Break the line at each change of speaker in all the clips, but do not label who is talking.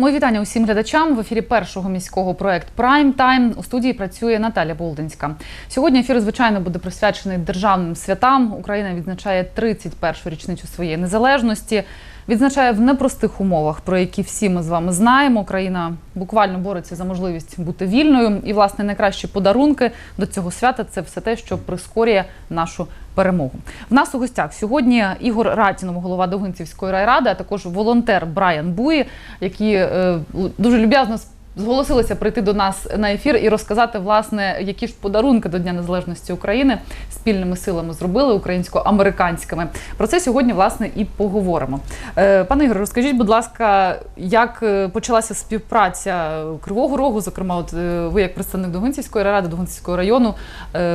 Мої вітання усім глядачам в ефірі першого міського проект Прайм Тайм. У студії працює Наталя Болдинська. Сьогодні ефір, звичайно, буде присвячений державним святам. Україна відзначає 31-ю річницю своєї незалежності. Відзначає в непростих умовах, про які всі ми з вами знаємо. Україна буквально бореться за можливість бути вільною. І, власне, найкращі подарунки до цього свята це все те, що прискорює нашу перемогу. В нас у гостях сьогодні Ігор Ратінов, голова Довгинцівської райради, а також волонтер Брайан Буї, які е, дуже люб'язно зголосилися прийти до нас на ефір і розказати, власне, які ж подарунки до Дня Незалежності України спільними силами зробили українсько-американськими. Про це сьогодні власне і поговоримо. Е, Пане Ігоре, розкажіть, будь ласка, як е, почалася співпраця Кривого Рогу, зокрема, от е, ви як представник Довгинцівської ради, Довгинцівського району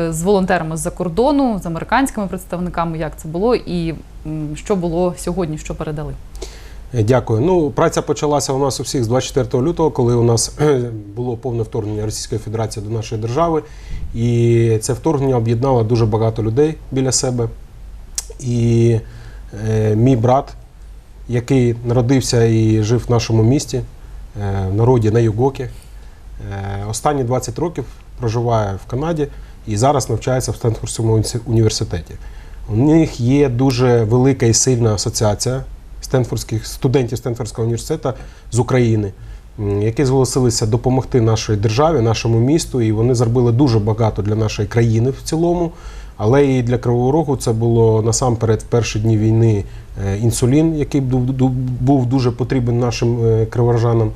з волонтерами з-за кордону, з американськими представниками, як це було, і що було сьогодні, що передали?
Дякую. Ну, праця почалася у нас у всіх з 24 лютого, коли у нас було повне вторгнення Російської Федерації до нашої держави. І це вторгнення об'єднало дуже багато людей біля себе. І е, мій брат, який народився і жив в нашому місті, е, в народі на Югокі, е, останні 20 років проживає в Канаді і зараз навчається в Стенфордському університеті. У них є дуже велика і сильна асоціація стенфордських студентів Стенфордського університету з України, які зголосилися допомогти нашій державі, нашому місту, і вони зробили дуже багато для нашої країни в цілому. Але і для Кривого Рогу це було насамперед в перші дні війни е, інсулін, який був дуже потрібен нашим е, криворожанам.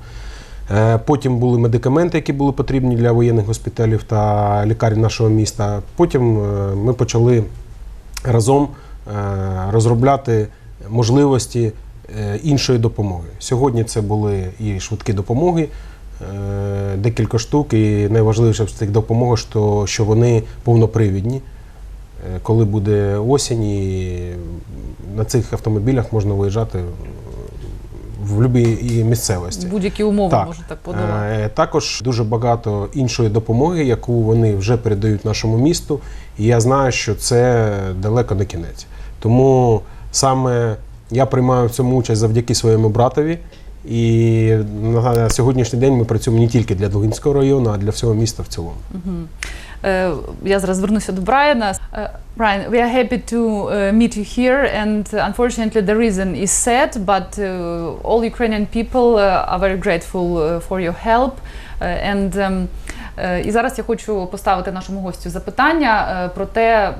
Е, Потім були медикаменти, які були потрібні для воєнних госпіталів та лікарень нашого міста. Потім ми почали разом розробляти можливості е, іншої допомоги. Сьогодні це були і швидкі допомоги, е, декілька штук, і найважливіше з цих допомог, що, вони повнопривідні. Е, Коли буде осінь, і на цих автомобілях можна виїжджати в будь-якій місцевості.
Будь-які умови
Так.
можуть так подавати.
Також дуже багато іншої допомоги, яку вони вже передають нашому місту. І я знаю, що це далеко не кінець. Тому саме я приймаю в цьому участь завдяки своєму братові. І на сьогоднішній день ми працюємо не тільки для Долинського району, а для всього міста в цілому.
Е, Я зараз звернуся до Брайана. Е, Brian, we are happy to uh, meet you here, unfortunately the reason is sad, but all Ukrainian people are very grateful for your help. And um, е, і зараз я хочу поставити нашому гостю запитання е, про те,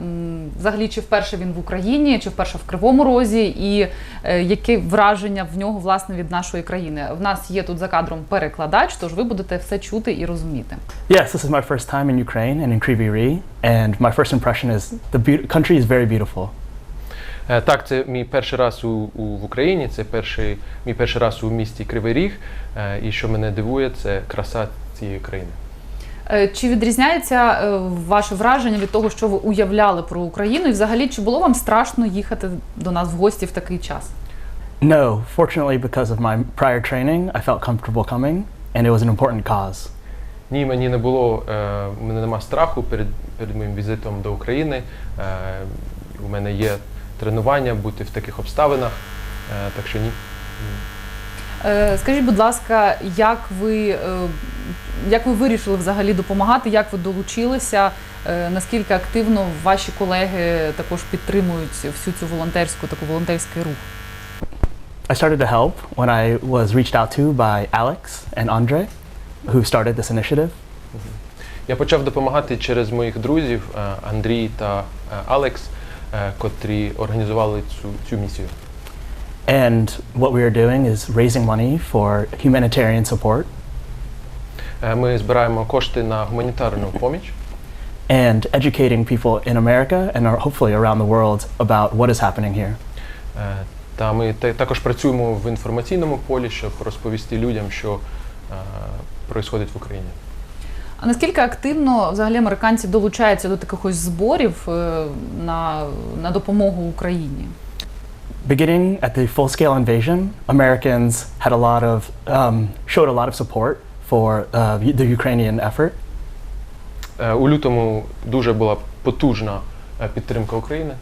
взагалі, чи вперше він в Україні, чи вперше в Кривому Розі, і е, які враження в нього власне від нашої країни. В нас є тут за кадром перекладач, тож ви будете все чути і розуміти.
Yes, this is my first time in Ukraine and in Kryvyi Rih, and my first impression is the country is very beautiful.
Е, Так, це мій перший раз у, у в Україні. Це перший мій перший раз у місті Кривий Ріг. Е, І що мене дивує, це краса цієї країни.
Е, Чи відрізняється е, ваше враження від того, що ви уявляли про Україну? І взагалі, чи було вам страшно їхати до нас в гості в такий час?
No, fortunately, because of my prior training, I felt comfortable coming, and it was an important cause.
Ні, мені не було, е, у мене нема страху перед, перед моїм візитом до України. Е, У мене є тренування бути в таких обставинах, е, так що ні.
Е, Скажіть, будь ласка, як ви, е, як ви вирішили взагалі допомагати? Як ви долучилися? Е, Наскільки активно ваші колеги також підтримують всю цю волонтерську таку волонтерський рух?
I started to help when I was reached out to by Alex and Andre, who started this initiative.
Я почав допомагати через моїх друзів Андрій та Алекс, котрі організували цю, цю місію.
And what we are doing is raising money for humanitarian support
Е, Ми збираємо кошти на гуманітарну поміч.
and educating people in America and hopefully around the world about what is happening here.
Е, Та ми також працюємо в інформаційному полі, щоб розповісти людям, що відбувається в Україні.
А наскільки активно взагалі американці долучаються до таких ось зборів е, на, на допомогу Україні?
Beginning at the full-scale invasion, Americans had a lot of um, showed a lot of support for uh, the Ukrainian effort,
Е, У лютому дуже була потужна е, підтримка України.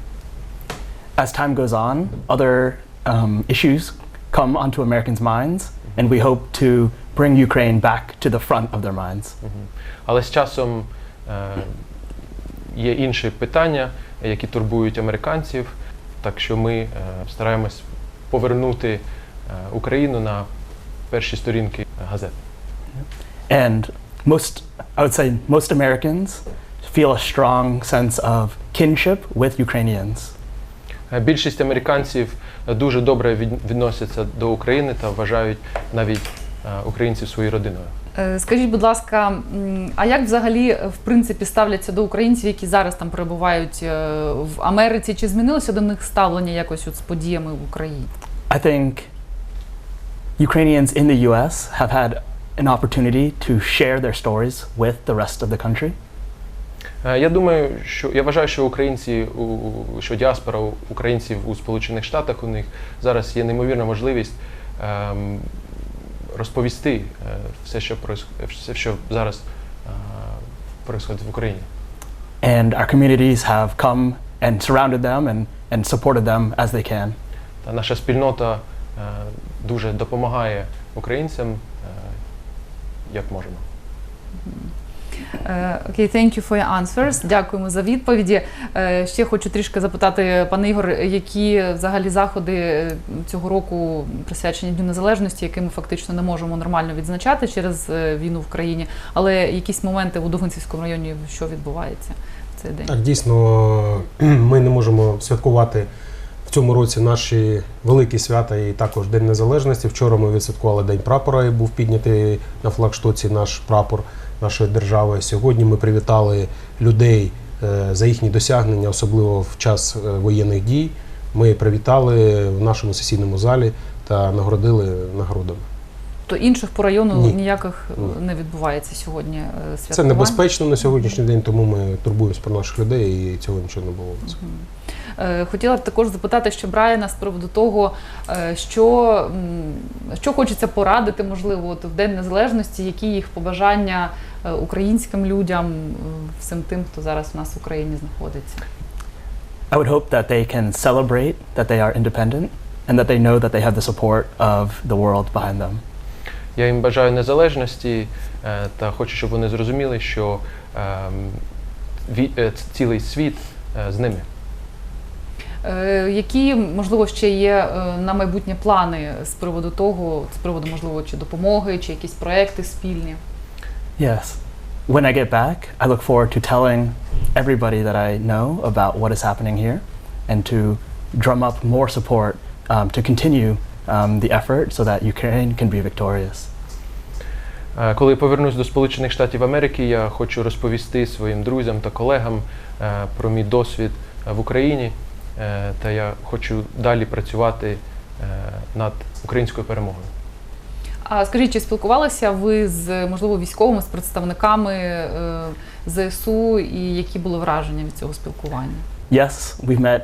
as time goes on, other um, issues come onto Americans' minds, and we hope to bring Ukraine back to the front of their minds.
Але з часом е, є інші питання, які турбують американців. Так що ми е, стараємось повернути е, Україну на перші сторінки газет.
And most, I would say, most Americans feel a strong sense of kinship with Ukrainians.
Е, Більшість американців дуже добре від- відносяться до України та вважають навіть українців своєю родиною.
Е, Скажіть, будь ласка, а як взагалі е, в принципі ставляться до українців, які зараз там перебувають е, в Америці? Чи змінилося до них ставлення якось от з подіями в Україні?
I think Ukrainians in the US have had an opportunity to share their stories with the rest of the country.
Я думаю, що я вважаю, що українці, що діаспора українців у Сполучених Штатах у них зараз є неймовірна можливість ем, розповісти е, все, що все, що зараз відбувається в Україні.
And our communities have come and surrounded them and, and supported them as they can.
Та наша спільнота е, дуже допомагає українцям, е, як можемо.
Е, Окей, thank you for your answers. Дякуємо за відповіді. Е, Ще хочу трішки запитати, пане Ігор, які взагалі заходи е, цього року присвячені Дню Незалежності, які ми фактично не можемо нормально відзначати через війну в країні, але якісь моменти у Дугинцівському районі, що відбувається в цей день?
Так, дійсно, ми не можемо святкувати в цьому році наші великі свята і також День Незалежності. Вчора ми відсвяткували День прапора і був піднятий на флагштоці наш прапор нашої держави. Сьогодні ми привітали людей е, за їхні досягнення, особливо в час е, воєнних дій. Ми привітали в нашому сесійному залі та нагородили нагородами.
То інших по району
Ні.
ніяких е,
Ні.
не відбувається сьогодні святкувань?
Це небезпечно на сьогоднішній день, тому ми турбуємося про наших людей і цього нічого не було.
Е, Хотіла б також запитати ще Брайана з приводу того, е, що, що хочеться порадити, можливо, от в День Незалежності, які їх побажання е, українським людям, е, всім тим, хто зараз у нас в Україні знаходиться.
I would hope that they can celebrate that they are independent and that they know that they have the support of the world behind them.
Я їм бажаю незалежності е, та хочу, щоб вони зрозуміли, що ем, е, цілий світ е, з ними.
Е, Які, можливо, ще є е, на майбутнє плани з приводу того, з приводу, можливо, чи допомоги, чи якісь проекти спільні?
Yes. When I get back, I look forward to telling everybody that I know about what is happening here and to drum up more support um, to continue um, the effort so that Ukraine can be victorious.
Е, Коли я повернусь до Сполучених Штатів Америки, я хочу розповісти своїм друзям та колегам про мій досвід в Україні. Е, Та я хочу далі працювати е, над українською перемогою.
А скажіть, чи спілкувалися ви з можливо військовими, з представниками е, ЗСУ, і які були враження від цього спілкування?
Yes, we've met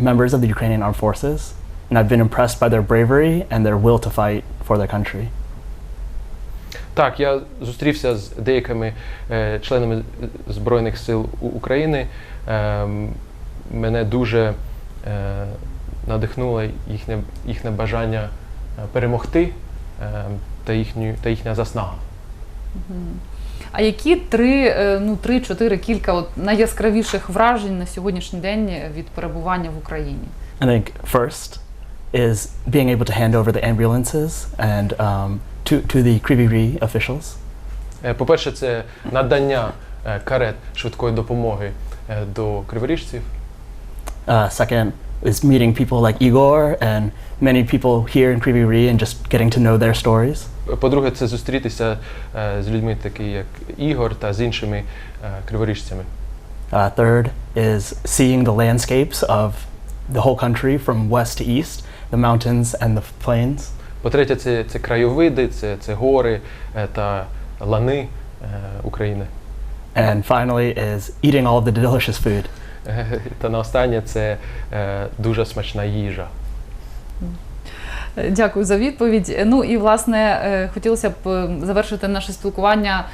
members of the Ukrainian armed forces, and I've been impressed by their bravery and their will to fight for their country.
Так, я зустрівся з деякими е, членами Збройних сил України. Ем, мене дуже е, надихнуло їхнє, їхнє бажання е, перемогти е, та, їхню, та їхня заснага.
А які три, ну три, чотири, кілька от найяскравіших вражень на сьогоднішній день від перебування в Україні?
I think first is being able to hand over the ambulances and um, to, to the Kriviri officials.
По-перше, це надання карет швидкої допомоги до криворіжців.
Uh, second is meeting people like Igor and many people here in Kriviri and just getting to know their stories.
По-друге, це зустрітися е, з людьми, такі як Ігор та з іншими е, криворіжцями.
Uh, third is seeing the landscapes of the whole country from west to east, the mountains and the plains.
По-третє, це, це краєвиди, це, це гори е, та лани е, України.
And finally is eating all of the delicious food.
Та на останнє це е, дуже смачна їжа.
Е, Дякую за відповідь. Ну і власне е, хотілося б е, завершити наше спілкування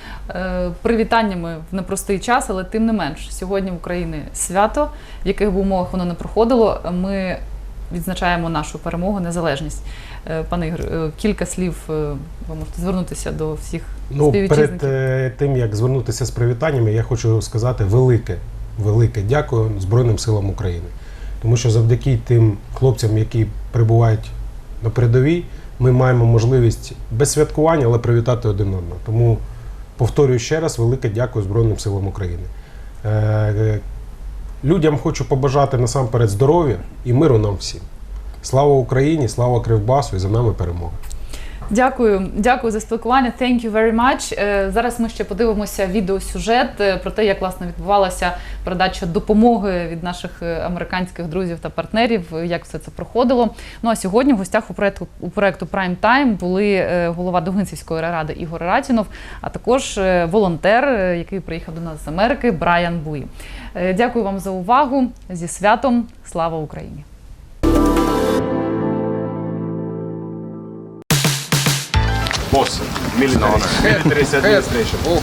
привітаннями в непростий час, але тим не менш, сьогодні в Україні свято, в яких би умовах воно не проходило. Ми відзначаємо нашу перемогу, незалежність. Пане Ігор, кілька слів ви можете звернутися до всіх
Ну,
співвітчизників.
е, тим, як звернутися з привітаннями, я хочу сказати велике, велике дякую Збройним силам України. Тому що завдяки тим хлопцям, які перебувають на передовій, ми маємо можливість без святкування, але привітати один одного. Тому повторюю ще раз, велике дякую Збройним силам України. Е, е, Людям хочу побажати насамперед здоров'я і миру нам всім. Слава Україні, слава Кривбасу і за нами перемога.
Дякую, дякую за спілкування. Thank you very much. Е, Зараз ми ще подивимося відеосюжет е, про те, як власне відбувалася передача допомоги від наших е, американських друзів та партнерів, як все це проходило. Ну а сьогодні в гостях у проекту у проекту Prime Time були голова Дугинцівської ради Ігор Ратінов, а також волонтер, який приїхав до нас з Америки, Брайан Буй. Е, Дякую вам за увагу. Зі святом. Слава Україні!
Boss, military, military administration.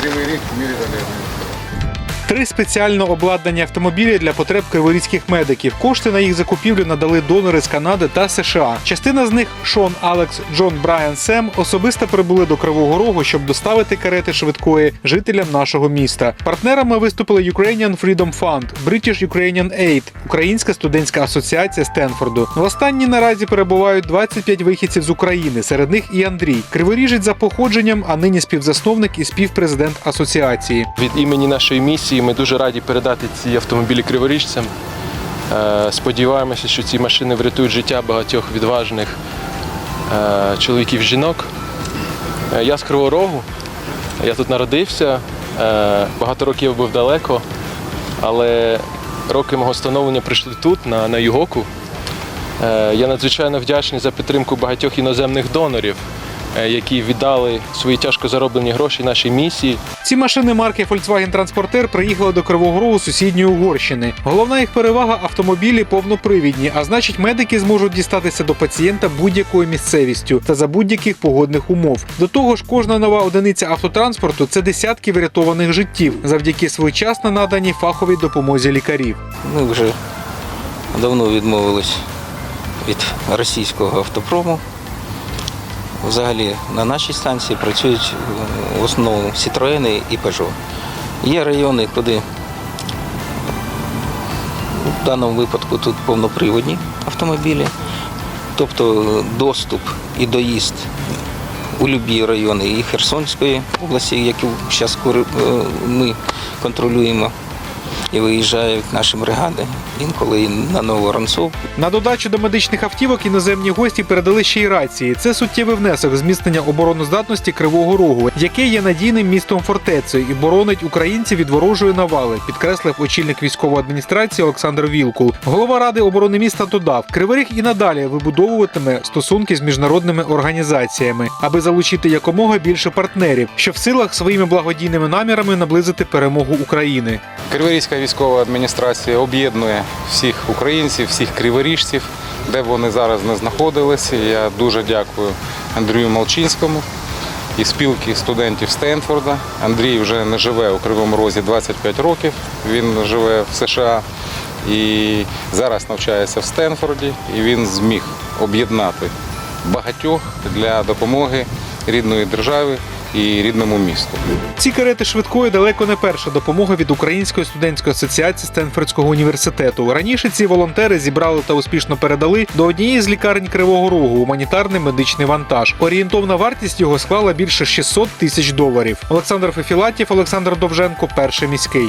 Кривий ріг мілітарі.
Три спеціально обладнані автомобілі для потреб криворізьких медиків. Кошти на їх закупівлю надали донори з Канади та США. Частина з них Шон Алекс, Джон Брайан Сем особисто прибули до Кривого Рогу, щоб доставити карети швидкої жителям нашого міста. Партнерами виступили Ukrainian Freedom Fund, British Ukrainian Aid, Українська студентська асоціація Стенфорду. В останній наразі перебувають 25 вихідців з України. Серед них і Андрій, криворіжець за походженням, а нині співзасновник і співпрезидент асоціації.
Від імені нашої місії ми дуже раді передати ці автомобілі криворіжцям. Е, Сподіваємося, що ці машини врятують життя багатьох відважних е, чоловіків жінок. Е, Я з Кривого Рогу, я тут народився, багато років був далеко, але роки мого становлення прийшли тут, на, на Югоку. Я надзвичайно вдячний за підтримку багатьох іноземних донорів, які віддали свої тяжко зароблені гроші нашій місії.
Ці машини марки Volkswagen Transporter приїхали до Кривого Рогу сусідньої Угорщини. Головна їх перевага автомобілі повнопривідні, а значить, медики зможуть дістатися до пацієнта будь-якою місцевістю та за будь-яких погодних умов. До того ж, кожна нова одиниця автотранспорту це десятки врятованих життів завдяки своєчасно наданій фаховій допомозі лікарів.
Ми вже давно відмовились від російського автопрому. Взагалі на нашій станції працюють е, в основному Citroen і Peugeot. Є райони, куди в даному випадку тут повноприводні автомобілі, тобто е, доступ і доїзд у любі райони і Херсонської області, яку зараз ми контролюємо і виїжджають наші бригади, інколи і на Новоранцов.
На додачу до медичних автівок іноземні гості передали ще й рації. Це суттєвий внесок в зміцнення обороноздатності Кривого Рогу, яке є надійним містом фортецею і боронить українців від ворожої навали, підкреслив очільник військової адміністрації Олександр Вілкул. Голова ради оборони міста додав, Кривий Ріг і надалі вибудовуватиме стосунки з міжнародними організаціями, аби залучити якомога більше партнерів, що в силах своїми благодійними намірами наблизити перемогу України.
Криворізька військова адміністрація об'єднує всіх українців, всіх криворіжців, де б вони зараз не знаходилися. Я дуже дякую Андрію Молчинському і спілки студентів Стенфорда. Андрій вже не живе у Кривому Розі 25 років. Він живе в США і зараз навчається в Стенфорді. І він зміг об'єднати багатьох для допомоги рідної держави і рідному місту.
Ці карети швидкої далеко не перша допомога від Української студентської асоціації Стенфордського університету. Раніше ці волонтери зібрали та успішно передали до однієї з лікарень Кривого Рогу гуманітарний медичний вантаж. Орієнтовна вартість його склала більше 600 тисяч доларів. Олександр Фефілатів, Олександр Довженко, перший міський.